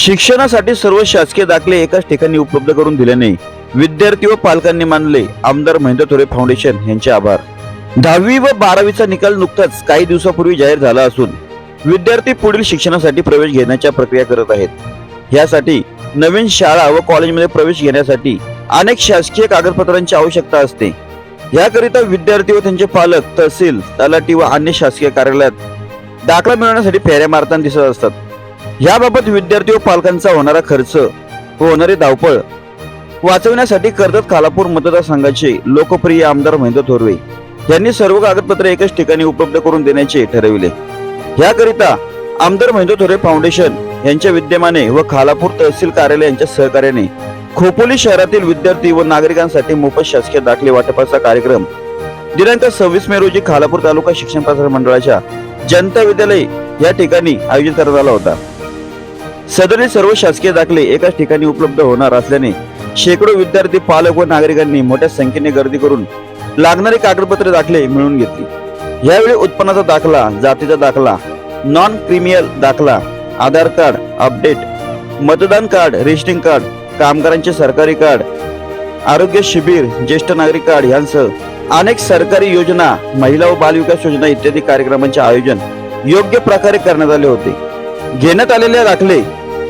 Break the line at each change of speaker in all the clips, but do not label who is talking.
शिक्षणासाठी सर्व शासकीय दाखले एकाच ठिकाणी उपलब्ध करून दिल्याने विद्यार्थी व पालकांनी मानले आमदार महेंद्र थोरे फाउंडेशन यांचे आभार. दहावी व बारावीचा निकाल नुकताच काही दिवसापूर्वी जाहीर झाला असून विद्यार्थी पुढील शिक्षणासाठी प्रवेश घेण्याच्या प्रक्रिया करत आहेत. यासाठी नवीन शाळा व कॉलेजमध्ये प्रवेश घेण्यासाठी अनेक शासकीय कागदपत्रांची आवश्यकता असते. याकरिता विद्यार्थी व त्यांचे पालक तहसील तलाठी व अन्य शासकीय कार्यालयात दाखला मिळवण्यासाठी फेऱ्या मारताना दिसत असतात. याबाबत विद्यार्थी व पालकांचा होणारा खर्च व होणारी धावपळ वाचवण्यासाठी कर्जत खालापूर मतदारसंघाचे लोकप्रिय आमदार महेंद्र थोरवे यांनी सर्व कागदपत्रे एकाच ठिकाणी उपलब्ध करून देण्याचे ठरविले. याकरिता आमदार महेंद्र थोरे फाउंडेशन यांच्या विद्यमाने व खालापूर तहसील कार्यालय यांच्या सहकार्याने खोपोली शहरातील विद्यार्थी व नागरिकांसाठी मोफत शासकीय दाखले वाटपाचा कार्यक्रम दिनांक सव्वीस मे रोजी खालापूर तालुका शिक्षण प्रसार मंडळाच्या जनता विद्यालय या ठिकाणी आयोजित करण्यात आला होता. सदरील सर्व शासकीय दाखले एकाच ठिकाणी उपलब्ध होणार असल्याने शेकडो विद्यार्थी पालक व नागरिकांनी मोठ्या संख्येने गर्दी करून लागणारी कागदपत्रे दाखले मिळवून घेतली. यावेळी उत्पन्नाचा दाखला जातीचा दाखला नॉन क्रिमियल दाखला आधार कार्ड अपडेट मतदान कार्ड रेशनिंग कार्ड कामगारांचे सरकारी कार्ड आरोग्य शिबिर ज्येष्ठ नागरिक कार्ड यांसह अनेक सरकारी योजना महिला व बालविकास योजना इत्यादी कार्यक्रमांचे आयोजन योग्य प्रकारे करण्यात आले होते. घेण्यात आलेल्या दाखले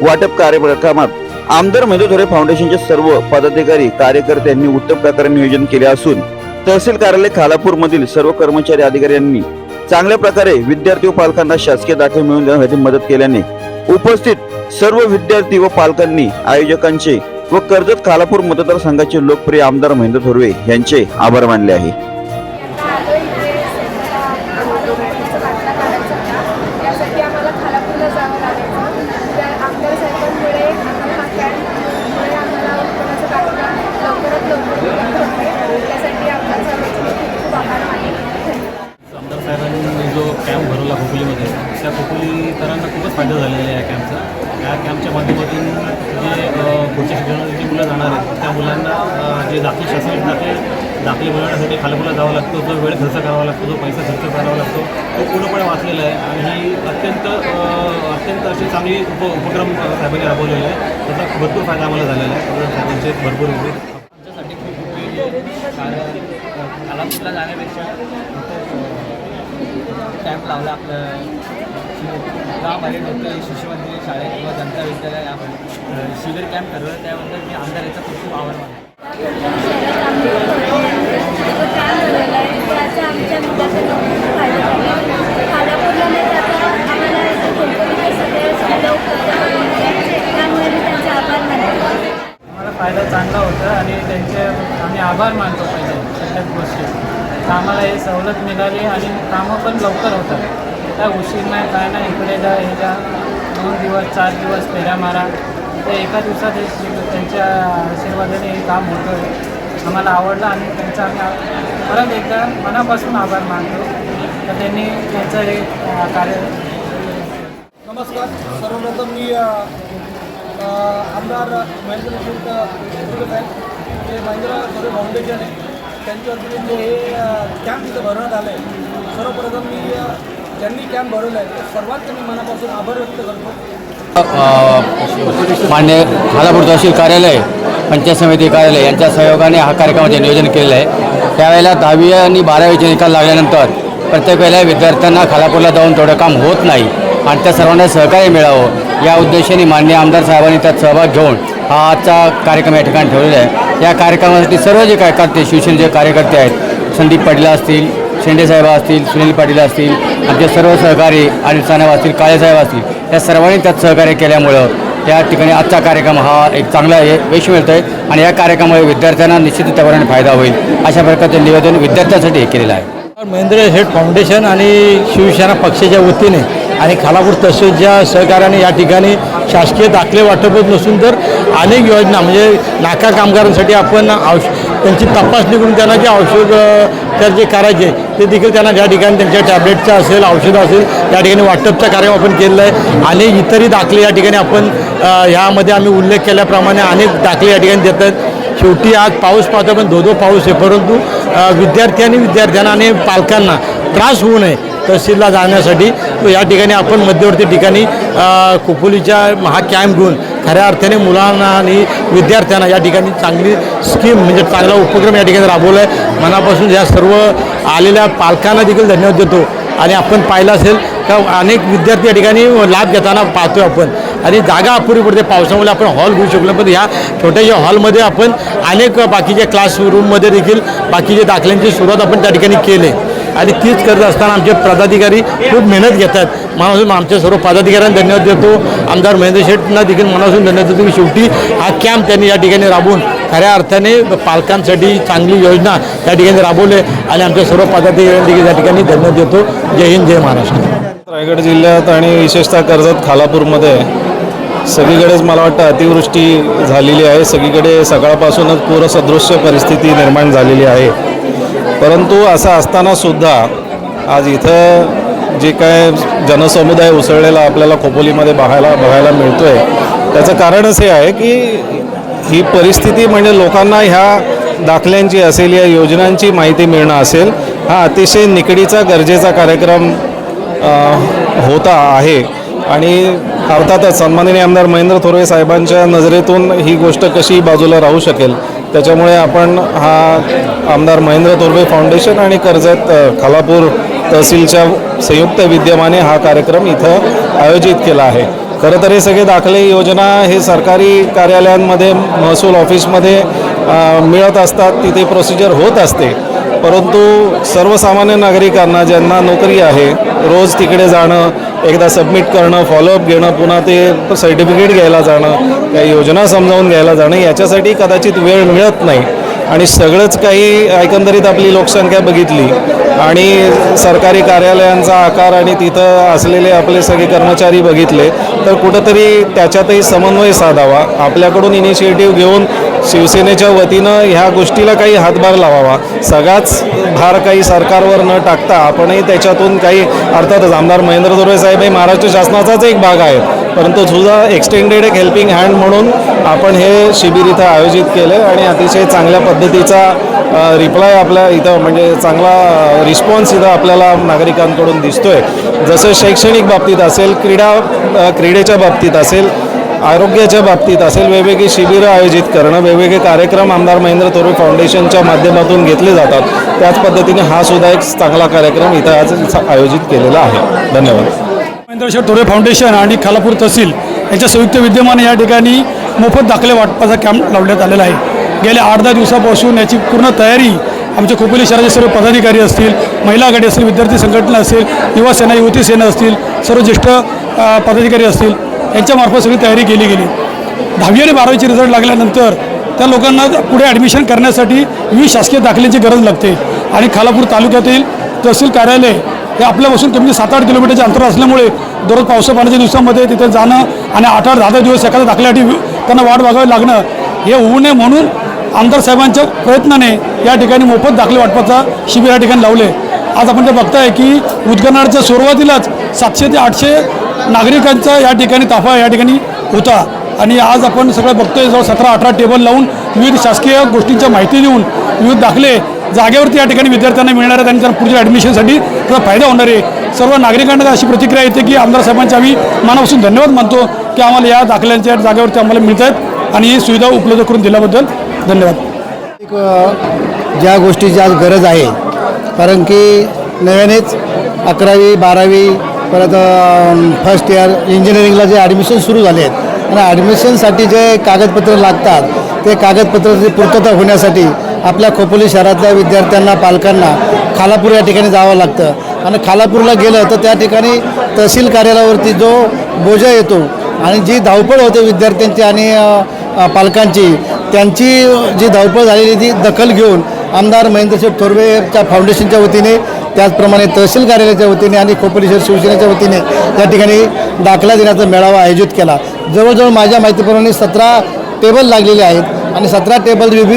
वाटप कार्यक्रमात आमदार महेंद्र थोरे फाउंडेशनचे सर्व पदाधिकारी कार्यकर्त्यांनी उत्तम प्रकारे नियोजन केले असून तहसील कार्यालय खालापूर मधील सर्व कर्मचारी अधिकाऱ्यांनी चांगल्या प्रकारे विद्यार्थी व पालकांना शासकीय दाखले मिळवून देण्यासाठी मदत केल्याने उपस्थित सर्व विद्यार्थी व पालकांनी आयोजकांचे व कर्जत खालापूर मतदारसंघाचे लोकप्रिय आमदार महेंद्र थोरवे यांचे आभार मानले आहे
आता आलो इथे सेंटरला आम्हाला बातम्या काढायचा होता यासाठी आम्हाला खालापूरला जावं लागायचं त्या आमदार साहेबांमुळे आम्हाला हा कॅम्पमुळे आम्हाला उत्पन्नाचा दाखला लवकरात लवकर उपलब्ध होते त्यासाठी आमदार साहेबांचे मी खूप खूप आभार मानेन धन्यवाद
आमदार साहेबांनी जो कॅम्प भरवला खोपोलीमध्ये त्या खोपोलीकरांना खूपच फायदा झालेला आहे या कॅम्पचा या कॅम्पच्या माध्यमातून जे पुढच्या शिक्षणात जी मुलं जाणार आहेत त्या मुलांना जे दाखले शासकीय दाखले दाखले मिळवण्यासाठी खालपुला जावं लागतो जो वेळ खर्च करावा लागतो जो पैसा खर्च करावा लागतो. तो पूर्णपणे वाचलेला आहे आणि ही अत्यंत अत्यंत अशी चांगली उप उपक्रम साहेबांनी राबवलेला आहे. त्याचा भरपूर फायदा आम्हाला झालेला आहे. साहेबांचे भरपूर उपयोग
आमच्यासाठी खूप उपयोगी आहे. कारण जाण्यापेक्षा कॅम्प लावला आपलं. गावामध्ये डॉक्टर शिशुमंदिर शाळेत किंवा जनता विद्यालय यामध्ये शिबिर कॅम्प ठरवलं त्याबद्दल मी आमदार याचा खूप खूप आभार मानतो.
आम्हाला
फायदा चांगला होता आणि त्यांचे आम्ही आभार मानतो पहिले सगळ्याच गोष्टी. आम्हाला हे सवलत मिळाली आणि कामं पण लवकर होतात. त्या उशीर नाही काय नाही इकडे जा हे जा. दोन दिवस चार दिवस फेऱ्या मारा. ते एका दिवसात हे त्यांच्या आशीर्वादाने हे काम होतं आम्हाला आवडलं आणि त्यांचा आम्ही परत एकदा मनापासून आभार मानतो. तर त्यांनी त्यांचं हे कार्य
नमस्कार. सर्वप्रथम मी आमदार महेंद्र आहे ते महेंद्र सर्व फाउंडेशन आहे. त्यांच्या वतीने हे कॅम्प इथं भरवण्यात आलं आहे सर्वप्रथम मी ज्यांनी कॅम्प भरवलं आहे सर्वात त्यांनी मनापासून आभार व्यक्त करतो.
मान्य खालापूर तहसील कार्यालय पंचायत समिती कार्यालय यांच्या सहयोगाने हा कार्यक्रमाचे नियोजन केलेलं आहे. त्यावेळेला दहावी आणि बारावीचे निकाल लागल्यानंतर प्रत्येक वेळेला विद्यार्थ्यांना खालापूरला जाऊन थोडं काम होत नाही आणि त्या सर्वांना सहकार्य मिळावं या उद्देशाने मान्य आमदार साहेबांनी त्यात सहभाग घेऊन हा आजचा कार्यक्रम या ठिकाणी ठेवलेला आहे. या कार्यक्रमासाठी सर्व जे कार्यकर्ते शिवसेनेचे कार्यकर्ते आहेत संदीप पडला असतील शेंडेसाहेब असतील सुनील पाटील असतील आमचे सर्व सहकारी अनिल साहेब असतील काळेसाहेब असतील या सर्वांनी त्यात सहकार्य केल्यामुळं या ठिकाणी आजचा कार्यक्रम हा एक चांगला यश मिळतो आहे आणि या कार्यक्रमामुळे विद्यार्थ्यांना निश्चित त्याप्रमाणे फायदा होईल. अशा प्रकारचे निवेदन विद्यार्थ्यांसाठी हे केलेलं आहे.
महेंद्र हेड फाउंडेशन आणि शिवसेना पक्षाच्या वतीने आणि खालापूर तहसीलच्या सहकार्याने या ठिकाणी शासकीय दाखले वाटपच नसून तर अनेक योजना म्हणजे नाका कामगारांसाठी आपण औष त्यांची तपासणी करून त्यांना जे औषध तर जे करायचे ते देखील त्यांना ज्या ठिकाणी त्यांच्या टॅबलेटचं असेल औषधं असेल त्या ठिकाणी वाटपचा कार्यक्रम आपण केलेला आहे. आणि इतरही दाखले या ठिकाणी आपण ह्यामध्ये आम्ही उल्लेख केल्याप्रमाणे अनेक दाखले या ठिकाणी देत आहेत. शेवटी आज पाऊस पाहतो पण धो धो पाऊस आहे. परंतु विद्यार्थी आणि विद्यार्थ्यांना आणि पालकांना त्रास होऊ नये. तहसीलला जाण्यासाठी. तो या ठिकाणी आपण मध्यवर्ती ठिकाणी खोपोलीच्या हा कॅम्प घेऊन खऱ्या अर्थाने मुलांना आणि विद्यार्थ्यांना या ठिकाणी चांगली स्कीम म्हणजे चांगला उपक्रम या ठिकाणी राबवला आहे मनापासून या सर्व आलेल्या पालकांना देखील धन्यवाद देतो. आणि आपण पाहिलं असेल का अनेक विद्यार्थी या ठिकाणी लाभ घेताना पाहतोय आपण. आणि जागा अपुरी पडते. पावसामुळे आपण हॉल घेऊ शकलो पण ह्या छोट्याशा हॉलमध्ये आपण अनेक बाकीच्या क्लासरूममध्ये देखील बाकीच्या दाखल्यांची सुरुवात आपण त्या ठिकाणी केली. आणि तीच करत असताना आमचे पदाधिकारी खूप मेहनत घेतात मनासून आमच्या सर्व पदाधिकाऱ्यांना धन्यवाद देतो. आमदार महेंद्र शेठना देखील मनासून धन्यवाद देतो की शेवटी हा कॅम्प त्यांनी या ठिकाणी राबवून खऱ्या अर्थाने पालकांसाठी चांगली योजना त्या ठिकाणी राबवले आणि आमच्या सर्व पदाधिकाऱ्यांना देखील या ठिकाणी धन्यवाद देतो. जय हिंद जय महाराष्ट्र.
रायगड जिल्ह्यात आणि विशेषतः कर्जत खालापूरमध्ये सगळीकडेच मला वाटतं अतिवृष्टी झालेली आहे. सगळीकडे सकाळपासूनच पूरसदृश्य परिस्थिती निर्माण झालेली आहे. परंतु असं असतानासुद्धा आज इथं जे काय जनसमुदाय उसळलेला आपल्याला खोपोलीमध्ये बघायला बघायला मिळतो आहे त्याचं कारणच हे आहे की ही परिस्थिती म्हणजे लोकांना ह्या दाखल्यांची असेल या योजनांची माहिती मिळणं असेल हा अतिशय निकडीचा गरजेचा कार्यक्रम होता आहे. आणि अर्थातच सन्माननीय आमदार महेंद्र थोरवे साहेबांच्या नजरेतून ही गोष्ट कशी बाजूला राहू शकेल त्याच्यामुळे आपण हा आमदार महेंद्र थोरवे फाउंडेशन आणि कर्जत खालापूर तहसीलच्या संयुक्त विद्यमाने हा कार्यक्रम इथं आयोजित केला आहे. खरं तर हे सगळे दाखले योजना हे सरकारी कार्यालयांमध्ये महसूल ऑफिसमध्ये मिळत असतात तिथे प्रोसिजर होत असते. परंतु सर्वसामान्य नागरिकांना ज्यांना नोकरी आहे रोज तिकडे जाणं एकदा सबमिट करणं फॉलोअप घेणं पुन्हा ते सर्टिफिकेट घ्यायला जाणं त्या योजना समजावून घ्यायला जाणं याच्यासाठी कदाचित वेळ मिळत नाही. आणि सगळंच काही एकंदरीत आपली लोकसंख्या बघितली आणि सरकारी कार्यालयांचा आकार आणि तिथं असलेले आपले सगळे कर्मचारी बघितले तर कुठंतरी त्याच्यातही समन्वय साधावा. आपल्याकडून इनिशिएटिव्ह घेऊन शिवसेनेच्या वतीनं ह्या गोष्टीला काही हातभार लावावा. सगळाच भार काही सरकारवर न टाकता आपणही त्याच्यातून काही अर्थातच आमदार महेंद्र धोरवे साहेब हे महाराष्ट्र शासनाचाच एक भाग आहे परंतु सुद्धा एक्सटेंडेड एक हेल्पिंग हँड म्हणून आपण हे शिबिर इथं आयोजित केलं आणि अतिशय चांगल्या पद्धतीचा रिप्लाय आपल्या इथं म्हणजे चांगला रिस्पॉन्स इथं आपल्याला नागरिकांकडून दिसतोय. जसं शैक्षणिक बाबतीत असेल क्रीडा क्रीडेच्या बाबतीत असेल आरोग्याच्या बाबतीत असेल वेगवेगळी शिबिरं आयोजित करणं वेगवेगळे कार्यक्रम आमदार महेंद्र तोरे फाउंडेशनच्या माध्यमातून घेतले जातात. त्याच पद्धतीने हा सुद्धा एक चांगला कार्यक्रम इथं आज आयोजित केलेला आहे. धन्यवाद.
महेंद्रशेठ थोरे फाउंडेशन आणि खालापूर तहसील यांच्या संयुक्त विद्यमाने या ठिकाणी मोफत दाखले वाटपाचा कॅम्प लावण्यात आलेला आहे. गेल्या आठ दहा दिवसापासून याची पूर्ण तयारी आमच्या खोपोली शहराचे सर्व पदाधिकारी असतील महिला आघाडी असतील विद्यार्थी संघटना असेल युवा सेना युवती सेना असतील सर्व ज्येष्ठ पदाधिकारी असतील यांच्यामार्फत सगळी तयारी केली गेली. दहावी आणि बारावीचे रिझल्ट लागल्यानंतर त्या लोकांना पुढे ॲडमिशन करण्यासाठी विविध शासकीय दाखल्याची गरज लागते. आणि खालापूर तालुक्यातील तहसील कार्यालय हे आपल्यापासून कमी सात आठ किलोमीटरचे अंतर असल्यामुळे दररोज पावसा पाण्याच्या दिवसामध्ये तिथे जाणं आणि आठ आठ दहा दहा दिवस एखाद्या दाखल्यासाठी त्यांना वाट बघावी लागणं हे होऊ नये म्हणून आमदार साहेबांच्या प्रयत्नाने या ठिकाणी मोफत दाखले वाटपाचा शिबिर या ठिकाणी लावले. आज आपण ते बघताय की उद्घाटनाच्या सुरुवातीलाच सातशे ते आठशे नागरिकांचा या ठिकाणी ताफा या ठिकाणी होता. आणि आज आपण सगळं बघतोय जवळ सतरा अठरा टेबल लावून विविध शासकीय गोष्टींच्या माहिती देऊन विविध दाखले जागेवरती या ठिकाणी विद्यार्थ्यांना मिळणार आहेत आणि त्यांना पुढच्या ॲडमिशनसाठी त्याचा फायदा होणार आहे. सर्व नागरिकांना अशी प्रतिक्रिया येते की आमदार साहेबांचे आम्ही मनापासून धन्यवाद मानतो की आम्हाला या दाखल्यांच्या जागेवरती आम्हाला मिळत आहेत आणि ही सुविधा उपलब्ध करून दिल्याबद्दल धन्यवाद.
एक ज्या गोष्टीची आज गरज आहे कारण की नव्यानेच अकरावी बारावी परत फर्स्ट इयर इंजिनिअरिंगला जे ॲडमिशन सुरू झाले आहेत. आणि ॲडमिशनसाठी जे कागदपत्र लागतात ते कागदपत्राची पूर्तता होण्यासाठी आपल्या खोपोली शहरातल्या विद्यार्थ्यांना पालकांना खालापूर या ठिकाणी जावं लागतं. आणि खालापूरला गेलं तर त्या ठिकाणी तहसील कार्यालयावरती जो बोजा येतो आणि जी धावपळ होते विद्यार्थ्यांची आणि पालकांची त्यांची जी धावपळ झालेली ती दखल घेऊन आमदार महेंद्रशेठ थोरवेच्या फाउंडेशनच्या वतीने त्याचप्रमाणे तहसील कार्यालयाच्या वतीने आणि खोपोली शहर शिवसेनेच्या वतीने या ठिकाणी दाखला देण्याचा मेळावा आयोजित केला. जवळजवळ माझ्या माहितीप्रमाणे सतरा टेबल लागलेले आहेत. आणि सतरा टेबल विवि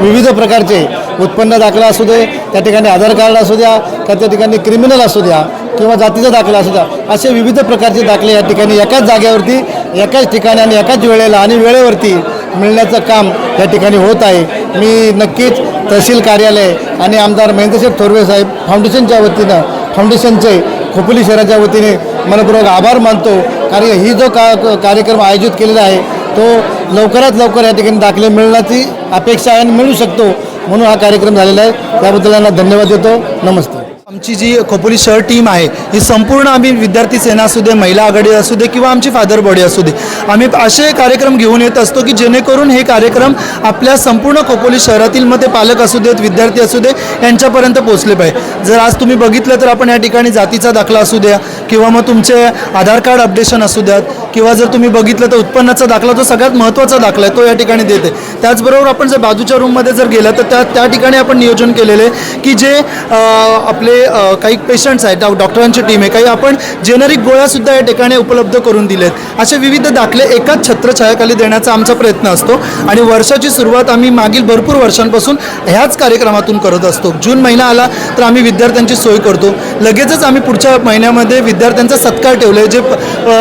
विविध प्रकारचे उत्पन्न दाखला असू दे त्या ठिकाणी आधार कार्ड असू द्या का त्या ठिकाणी क्रिमिनल असू द्या किंवा जातीचा दाखला असू द्या असे विविध प्रकारचे दाखले या ठिकाणी एकाच जागेवरती एकाच ठिकाणी आणि एकाच वेळेला आणि वेळेवरती मिळण्याचं काम या ठिकाणी होत आहे. मी नक्कीच तहसील कार्यालय आणि आमदार महेंद्रशेठ थोरवे साहेब फाउंडेशनच्या वतीनं फाउंडेशनचे खोपोली शहराच्या वतीने मनपूर्वक आभार मानतो. कारण ही जो का कार्यक्रम आयोजित केलेला आहे तो लवकरात लवकर या ठिकाणी दाखले मिळण्याची अपेक्षा आहे आणि मिळू शकतो म्हणून हा कार्यक्रम झालेला आहे. त्याबद्दल यांना धन्यवाद देतो. नमस्ते.
आमची जी खोपोली शहर टीम आहे ही संपूर्ण आम्ही विद्यार्थी सेना असू दे महिला आघाडी असू दे किंवा आमची फादर बॉडी असू दे आम्ही असे कार्यक्रम घेऊन येत असतो की जेणेकरून हे कार्यक्रम आपल्या संपूर्ण खोपोली शहरातील मग ते पालक असू देत विद्यार्थी असू दे यांच्यापर्यंत पोहोचले पाहिजे. जर आज तुम्ही बघितलं तर आपण या ठिकाणी जातीचा दाखला असू द्या किंवा मग तुमचे आधार कार्ड अपडेशन असू द्यात किंवा जर तुम्ही बघितलं तर उत्पन्नाचा दाखला तो सगळ्यात महत्त्वाचा दाखला आहे तो या ठिकाणी देते. त्याचबरोबर आपण जर बाजूच्या रूममध्ये जर गेलं तर त्या त्या ठिकाणी आपण नियोजन केलेले आहे की जे आपले काही पेशंट्स आहेत डॉक्टरांची टीम आहे काही आपण जेनरिक गोळ्यासुद्धा या ठिकाणी उपलब्ध करून दिले असे विविध दाखले एकाच छत्रछायाखाली देण्याचा आमचा प्रयत्न असतो आणि वर्षाची सुरुवात आम्ही मागील भरपूर वर्षांपासून ह्याच कार्यक्रमातून करत असतो. जून महिना आला तर आम्ही विद्यार्थ्यांची सोय करतो. लगेचच आम्ही पुढच्या महिन्यामध्ये विद्यार्थ्यांचा सत्कार ठेवले आहे, जे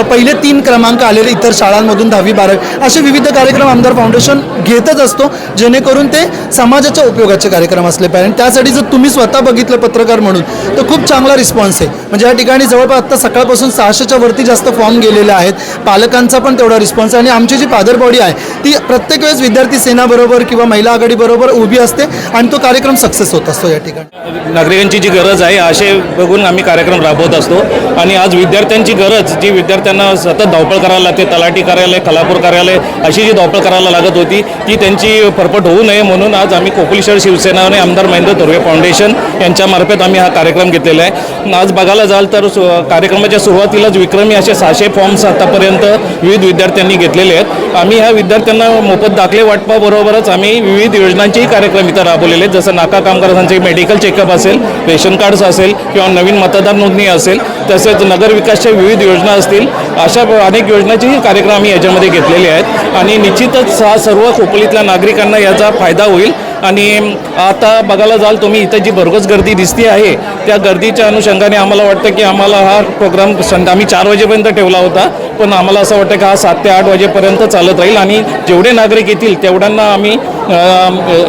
पहिले तीन क्रमांक आलेले इतर शाळांमधून दहावी बारावी असे विविध कार्यक्रम आमदार फाउंडेशन घेतच असतो जेणेकरून ते समाजाच्या उपयोगाचे कार्यक्रम असले पाहिजे. आणि त्यासाठी जर तुम्ही स्वतः बघितलं पत्रकार म्हणून तर खूप चांगला रिस्पॉन्स आहे. म्हणजे या ठिकाणी जवळपास आत्ता सकाळपासून सहाशेच्या वरती जास्त फॉर्म गेलेले आहेत. पालकांचा पण तेवढा रिस्पॉन्स आहे. आणि आमची जी फादर बॉडी आहे ती प्रत्येक वेळेस विद्यार्थी सेनाबरोबर किंवा महिला आघाडीबरोबर उभी असते आणि तो कार्यक्रम सक्सेस होत असतो या ठिकाणी.
नागरिकांची जी गरज आहे असे बघून आम्ही कार्यक्रम राबवत असतो. आणि आज विद्यार्थ्यांची गरज जी विद्यार्थ्यांना सतत धावपळ करायला लागते तलाठी कार्यालय खलापूर कार्यालय अशी जी धावपळ करायला लागत होती ती त्यांची फरफट होऊ नये. म्हणून आज आम्ही कोकली शहर शिवसेना आणि आमदार महेंद्र तोरवे फाउंडेशन यांच्यामार्फत आम्ही हा कार्यक्रम घेतलेला आहे. आज बघायला जाल तर सु- कार्यक्रमाच्या सुरुवातीलाच विक्रमी असे सहाशे फॉर्म्स आतापर्यंत विविध विद्यार्थ्यांनी घेतलेले आहेत. आम्ही ह्या विद्यार्थ्यांना मोफत दाखले वाटपाबरोबरच आम्ही विविध योजनांचेही कार्यक्रम इथं राबवलेले आहेत. जसं नाका कामगारांचे मेडिकल चेकअप असेल रेशन कार्ड्स असेल किंवा नवीन मतदार नोंदणी असेल तसेच नगरविकासच्या विविध योजना असतील अशा अनेक योजनाचेही कार्यक्रम आम्ही याच्यामध्ये घेतलेले आहेत. आणि निश्चितच हा सर्व खोपोलीतल्या नागरिकांना याचा फायदा होईल. आणि आता बघायला जाल तुम्ही इथं जी भरघोस गर्दी दिसते आहे त्या गर्दीच्या अनुषंगाने आम्हाला वाटतं की आम्हाला हा प्रोग्राम संध्या आम्ही चार वाजेपर्यंत ठेवला होता पण आम्हाला असं वाटतं की हा सात ते आठ वाजेपर्यंत चालत राहील. आणि जेवढे नागरिक येतील तेवढ्यांना आम्ही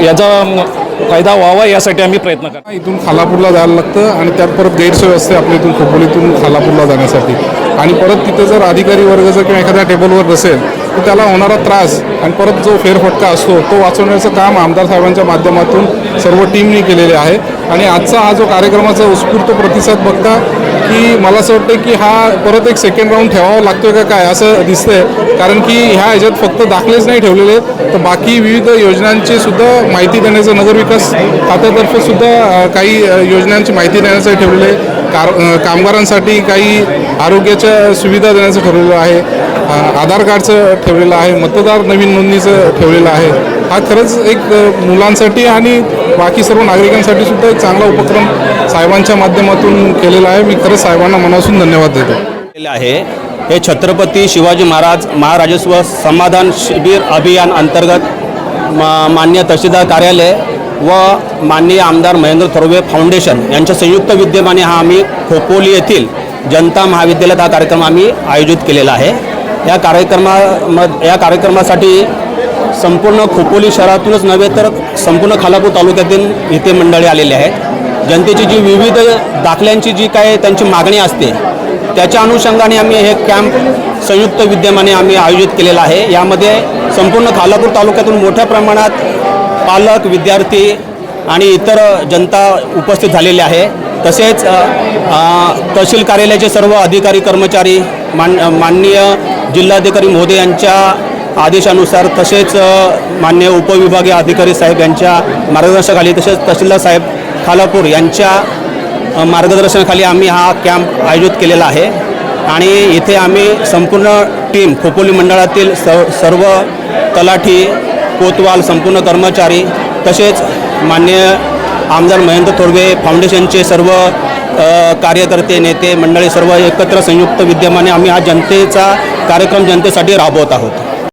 याचा फायदा व्हावा यासाठी आम्ही प्रयत्न करतो.
इथून खालापूरला जायला लागतं आणि त्यात परत गैरसोय असते आपल्या इथून खोपोलीतून खालापूरला जाण्यासाठी. आणि परत तिथं जर अधिकारी वर्ग जर किंवा एखाद्या टेबलवर नसेल तर त्याला होणारा त्रास आणि परत जो फेरफटका असतो तो वाचवण्याचं काम आमदार साहेबांच्या माध्यमातून सर्व टीमनी केलेले आहे. आणि आजचा हा जो कार्यक्रमाचा उत्स्फूर्त प्रतिसाद बघता की मला असं वाटतं की हा परत एक सेकंड राऊंड ठेवावा लागतोय का काय असं दिसतंय. कारण की ह्या ह्याच्यात फक्त दाखलेच नाही ठेवलेले तर बाकी विविध योजनांची सुद्धा माहिती देण्याचं नगरविकास खात्यातर्फे सुद्धा काही योजनांची माहिती देण्यासाठी ठेवलेले कार कामगारांसाठी काही आरोग्याच्या सुविधा देण्याचं ठरवलेलं आहे. आधार कार्डचं ठेवलेलं आहे मतदार नवीन नोंदणीचं ठेवलेलं आहे. हा खरंच एक मुलांसाठी आणि बाकी सर्व नागरिकांसाठी सुद्धा एक चांगला उपक्रम साहेबांच्या माध्यमातून केलेला आहे. मी खरंच साहेबांना मनापासून धन्यवाद देतो.
आहे. हे छत्रपती शिवाजी महाराज महाराजस्व समाधान शिबिर अभियान अंतर्गत मा मान्य तहसीलदार कार्यालय व माननीय आमदार महेंद्र थोरवे फाउंडेशन यांच्या संयुक्त विद्यमाने हा आम्ही खोपोली येथील जनता महाविद्यालयात हा कार्यक्रम आम्ही आयोजित केलेला आहे. या कार्यक्रमा या कार्यक्रमासाठी संपूर्ण खोपोली शहरातूनच नव्हे तर संपूर्ण खालापूर तालुक्यातील इथे मंडळी आलेली आहेत. जनतेची जी विविध दाखल्यांची जी काय त्यांची मागणी असते त्याच्या अनुषंगाने आम्ही हे कॅम्प संयुक्त विद्यमाने आम्ही आयोजित केलेला आहे. यामध्ये संपूर्ण खालापूर तालुक्यातून मोठ्या प्रमाणात पालक विद्यार्थी आणि इतर जनता उपस्थित झालेली आहे. तसेच तहसील कार्यालयाचे सर्व अधिकारी कर्मचारी मान माननीय जिल्हाधिकारी महोदय यांच्या आदेशानुसार तसेच मान्य उपविभागीय अधिकारी साहेब यांच्या मार्गदर्शनाखाली तसेच तहसीलदार साहेब खालापूर यांच्या मार्गदर्शनाखाली आम्ही हा कॅम्प आयोजित केलेला आहे. आणि इथे आम्ही संपूर्ण टीम खोपोली मंडळातील स सर्व तलाठी कोतवाल संपूर्ण कर्मचारी तसेच मान्य आमदार महेंद्र थोरवे फाउंडेशनचे सर्व कार्यकर्ते नेते मंडळी सर्व एकत्र संयुक्त विद्यमाने आम्ही हा जनतेचा कार्यक्रम जनतेसाठी राबवत आहोत.